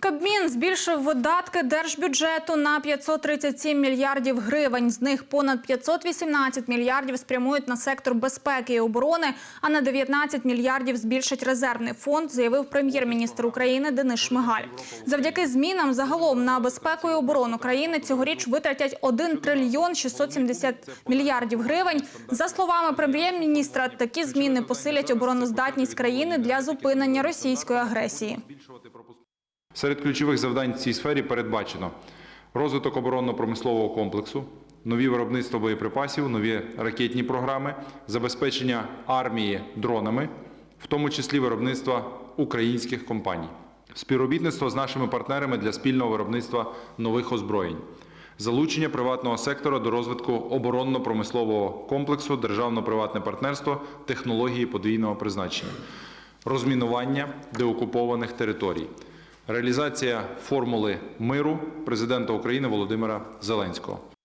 Кабмін збільшив видатки держбюджету на 537 мільярдів гривень. З них понад 518 мільярдів спрямують на сектор безпеки і оборони, а на 19 мільярдів збільшить резервний фонд, заявив прем'єр-міністр України Денис Шмигаль. Завдяки змінам загалом на безпеку і оборону країни цьогоріч витратять 1 трильйон 670 мільярдів гривень. За словами прем'єр-міністра, такі зміни посилять обороноздатність країни для зупинення російської агресії. Серед ключових завдань в цій сфері передбачено розвиток оборонно-промислового комплексу, нові виробництва боєприпасів, нові ракетні програми, забезпечення армії дронами, в тому числі виробництва українських компаній, співробітництво з нашими партнерами для спільного виробництва нових озброєнь, залучення приватного сектора до розвитку оборонно-промислового комплексу, державно-приватне партнерство, технології подвійного призначення, розмінування деокупованих територій. Реалізація формули миру президента України Володимира Зеленського.